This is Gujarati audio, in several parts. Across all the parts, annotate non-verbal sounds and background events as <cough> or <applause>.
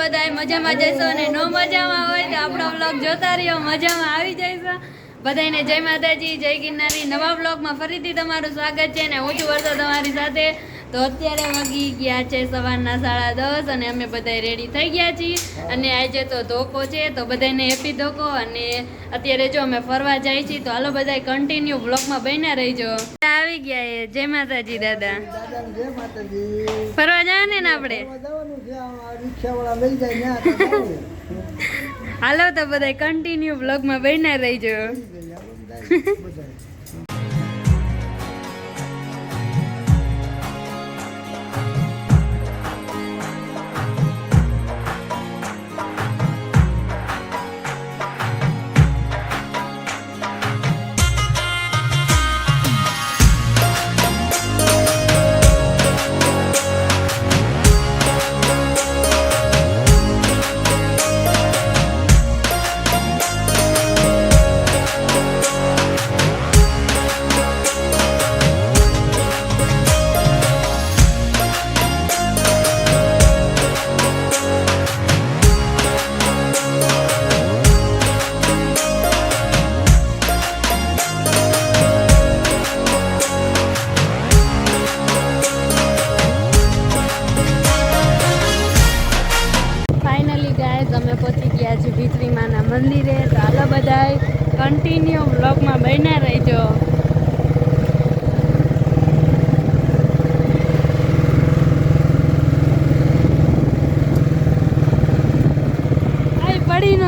બધા મજામાં જશો અને નો મજામાં હોય તો આપણો બ્લોગ જોતા રહ્યો, મજામાં આવી જઈશું. બધાને જય માતાજી, જય ગિરનારી. નવા બ્લોગમાં ફરીથી તમારું સ્વાગત છે અને હું છું વર્ષો તમારી સાથે. તો અત્યારે વાગી ગયા છે સવારના સાડા દસ અને અમે બધા રેડી થઈ ગયા છીએ. અને આજે તો ધોકો છે તો બધાને હેપી ધોકો. અને અત્યારે જો અમે ફરવા જાય છીએ તો હાલો બધા કન્ટિન્યુ વ્લોગમાં બન્યા રહીજો. આવી ગયા એ જય માતાજી દાદા. ફરવા જવાને ને આપણે? જવું. હાલો તો બધા કન્ટિન્યુ વ્લોગમાં બન્યા રહીજો.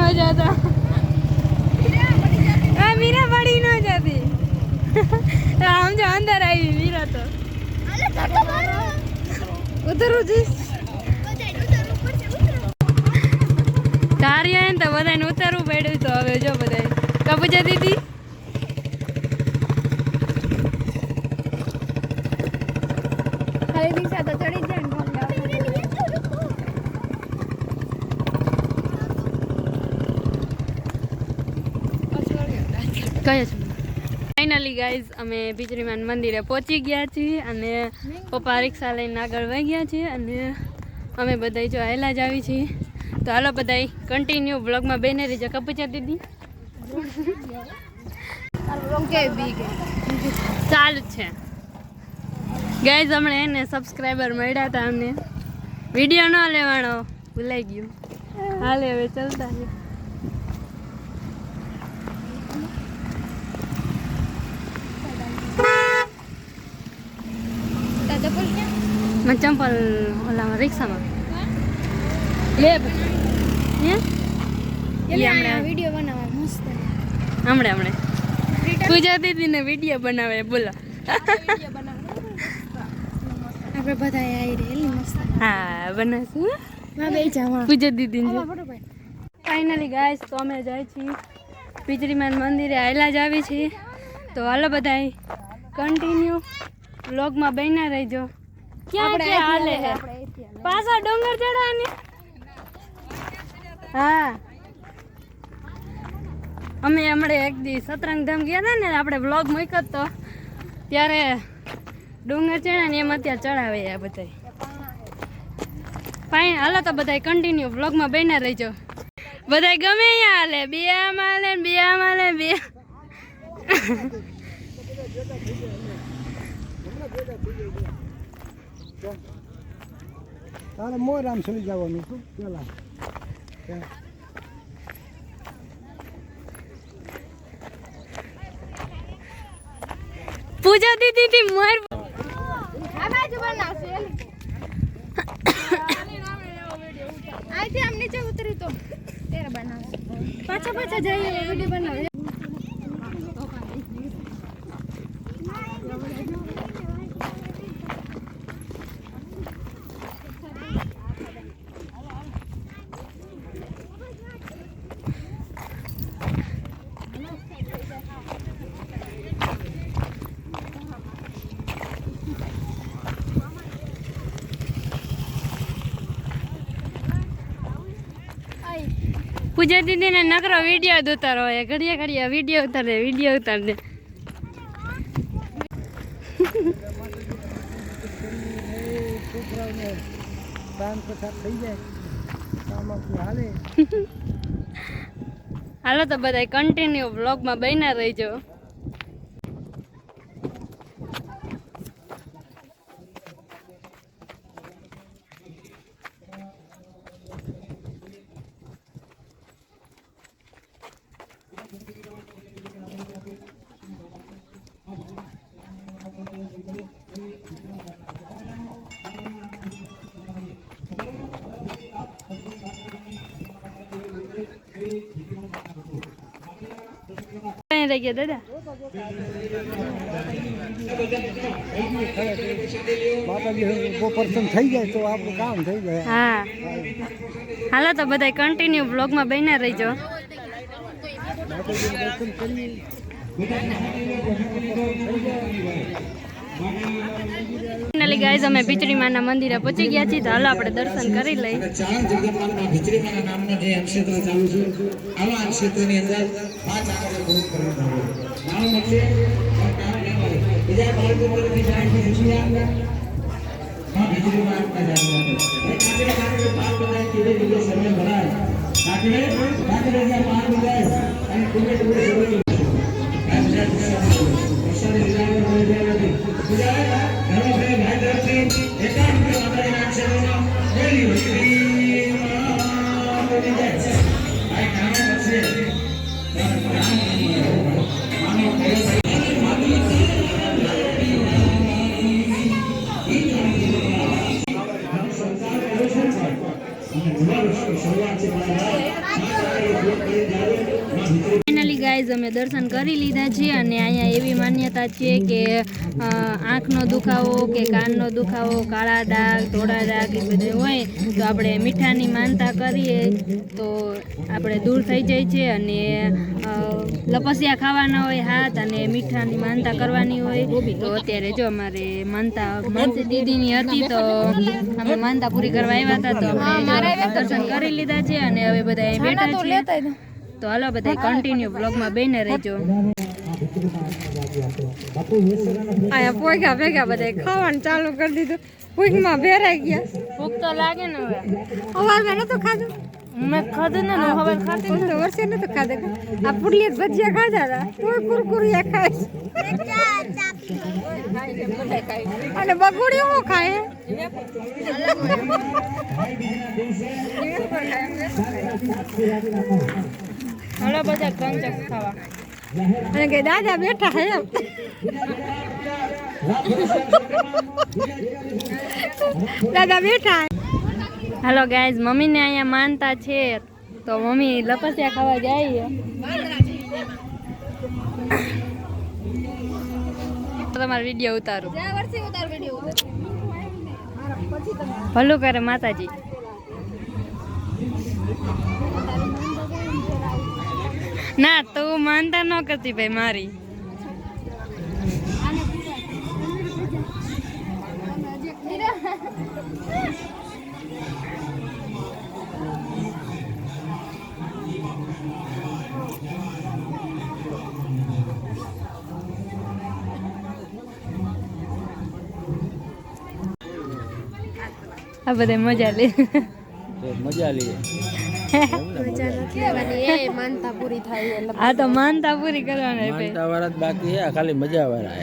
ન મીરા પડી ન જતી. આમ જો અંદર આવી મીરા તો. ઉતરું જઈશ કાર્ય હે ને તો બધાને ઉતારવું પડ્યું તો હવે જો બધાય. કબૂજા દીદી? ખાલી દિશા તો ચડી કયો છે. ફાઇનલી ગાઈઝ અમે બીજરીમાન મંદિરે પહોંચી ગયા છીએ અને પપ્પા રિક્ષા લઈને આગળ વહી ગયા છીએ અને અમે બધા જો આવેલા જ આવી છીએ. તો હાલો બધા કન્ટિન્યુ બ્લોગમાં બેને રહીજો. કપૂચા દીદી. ચાલુ છે. ગાઈઝ હમણાં એને સબસ્ક્રાઈબર મળ્યા હતા અમને. વીડિયો ન લેવાનો, ભૂલાઈ ગયું. હાલે, હવે ચાલતા દાદા બોલ ક્યાં મને ચંપલ ઓલામાં રિક્ષામાં લે વિડિયો બનાવવા મસ્ત હમણે હમણે પૂજા દીદીને વીડિયો બનાવે બોલો આપણે બધા આવી રેલી મસ્ત હા બનાવશું પૂજા દીદીને ફાઇનલી ગાઈસ તો અમે જાય છીએ. પિચરીમાન મંદિરે આયલા જ આવી છીએ તો હાલો બધાય કન્ટિન્યુ વ્લોગમાં બન્યા રહેજો. ક્યાં ક્યાં હાલે છે પાછા ડુંગર ચડવાની હા. અમે હમણાં એક દી સતરંગ ધામ ગયા હતા ને આપણે વ્લોગ મૂક્યો તો ત્યારે ડુંગર ચડ્યા ને એમ અત્યારે ચડાવે આ બધા ફાઇન હાલો તો બધા કન્ટિન્યુ વ્લોગમાં બન્યા રહેજો. બધા ગમે અહીંયા હાલે. બે આમ હાલે બે આમ હાલે બે. તારે મોર આમ ચડી જવાનું શું પેલા. પૂજા દીદી થી મોર આ બાજુ બનાવશે અહીંથી આમ નીચે ઉતરી તો ત્યારે બનાવશે. પાછા પાછા જઈએ વીડિયો બનાવે પૂજા દીદીને નકરો વીડિયો જ ઉતારો હોય ઘડિયા ઘડિયા વીડિયો ઉતાર દે વીડિયો ઉતાર દે હાલો તો બધા કન્ટિન્યુ બ્લોગમાં બન્યા રહીજો. રહી ગયા દાદા. માતાજી પર્સન થઈ જાય તો આપણું કામ થઈ જાય. હા. હાલો તો બધા કન્ટિન્યુ બ્લોગમાં બન્યા રહીજો. દર્શન કરીએ ફાઇનલી ગાઈઝ, અમે ભીચડી માના મંદિરે પહોંચી ગયા છીએ, તો હાલો આપણે દર્શન કરી લઈ ચાર જગતમાનના ભીચરીમાના નામના જે અક્ષેત્ર ચાલુ છે ఎట్లాంటి అందరికీ నాకు చదివిన અમે દર્શન કરી લીધા છે અને અહીંયા એવી માન્યતા છે કે આંખનો દુખાવો કે કાનનો દુખાવો કાળા ડાઘ ધોળા ડાઘ એ બધું હોય તો આપણે મીઠાની માનતા કરીએ તો આપણે દૂર થઈ જાય છે અને લપસિયા ખાવાના હોય હાથ અને મીઠાની માનતા કરવાની હોય તો અત્યારે જો અમારે માનતા માનસી દીદીની હતી તો અમે માનતા પૂરી કરવા આવ્યા હતા તો અમે દર્શન કરી લીધા છે અને હવે બધા બેઠા છીએ. તો હાલો બધા કન્ટિન્યુ બ્લોગમાં બેને રહેજો આયા પોગ્યા ભેગા બધા ખાવાનું ચાલુ કરી દીધું ભૂખમાં ભેરાઈ ગયા ભૂખ તો લાગે ને હવે અવાજ નતો ખાધું મેં ખાધું ને હવે ખાતી તો વર્ષે નતો ખાધું આ પુડલી ભજીયા ખાધા હતા તોય કુરકુરિયા ખાય અને બગુડી હું ખાય હાલો બધા કંચક ખાવા. અને કે દાદા બેઠા હે એમ. દાદા બેઠા હાલો ગાઈઝ મમ્મીને અહીંયા માનતા છે. તો મમ્મી લપસિયા ખાવા જાય તમારો વીડિયો ઉતારું. ભલું કરે માતાજી. ના તું માનતા ન કરતી ભાઈ મારી. આ બધા મજા લે. મજા <laughs> લઈએ એ માનતા પૂરી થાય એટલે આ તો માનતા પૂરી કરવાની ભાઈ વાળા જ બાકી છે ખાલી મજા વાળા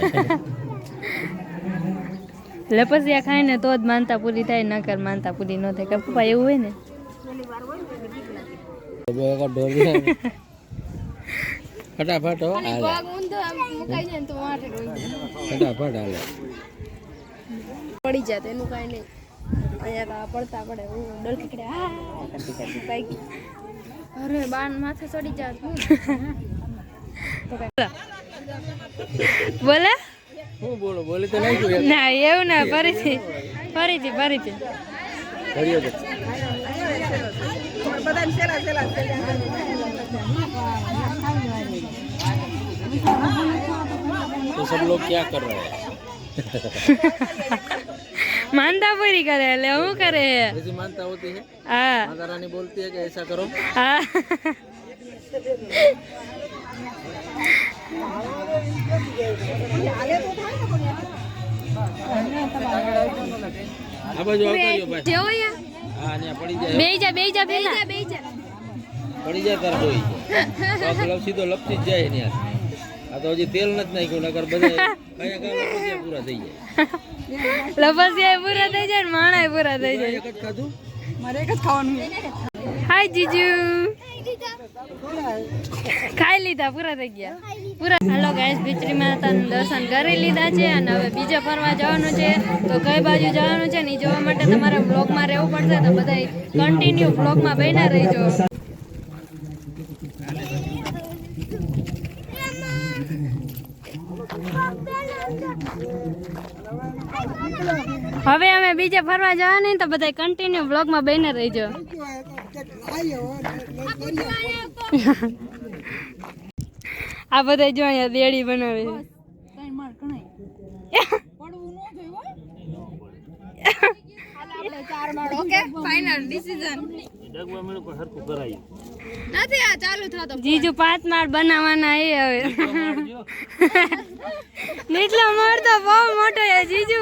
લપસિયા ખાય ને તો જ માનતા પૂરી થાય નકર માનતા પૂરી ન થાય. કે પપ્પા એવું હોય ને? ફટાફટ ને. ફટાફટ હાલે. પડી જાય તો એનું કાંઈ નહીં. અહીંયા તો પડતા પડે હું ડલકી કરે હા અરે બાન માથે ચડી જાય હું બોલે હું બોલો બોલી તો નહીં જોયું ના એવું ના ફરીથી ફરીથી ફરીથી કર્યો તો तो सब लोग क्या कर रहे हैं માનતા પૂરી કરે એટલે હું કરે બીજી માનતા હોતી હે હા માતા રાની બોલતી હે કે એસા કરો હા આ બાજુ આવજો ભાઈ. જેવો યા હા ને પડી જાય. બેઈ જા બેઈ જા બેઈ જા. બેઈ જા પડી જાય તાર જોઈ તો સીધો લપસી જ જાય ને યાર આ તો હજી તેલ નથી નાખ્યું નકર બધા કયા કયા પૂરા થઈ જાય. લપસિયા પૂરા થઈ જાય ને માણા પૂરા થઈ જાય. એક જ ખાધું? હાય જીજુ. ખાઈ લીધા પૂરા થઈ ગયા. પૂરા. હાલો ગાઈસ ભીચરી માતાનું દર્શન કરી લીધા છે અને હવે બીજે ફરવા જવાનું છે. તો કઈ બાજુ જવાનું છે ને જોવા માટે તમારે બ્લોગમાં રહેવું પડશે તો બધા કન્ટિન્યુ બ્લોગમાં બન્યા રહીજો. હવે અમે બીજે ફરવા જવા નહીં તો બધા કન્ટિન્યુ બ્લોગમાં બેને રહીજો. આ બધા જો અહીંયા દેડી બનાવે છે. ઓકે ફાઇનલ ડિસિઝન નથી આ ચાલુ થતો જીજુ પાંચ માળ બનાવવાના એ હવે. નીચલો માળ તો બહુ મોટો છે જીજુ.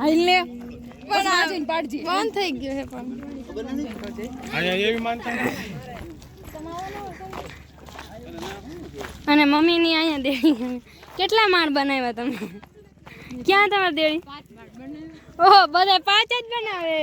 હાલે પણ આ બંધ થઈ ગયો હે પણ. અને મમ્મીની અહીંયા દેડી કેટલા માળ બનાવ્યા તમે? ક્યાં તમારે દેડી ઓહો બધા પાંચ જ બનાવે.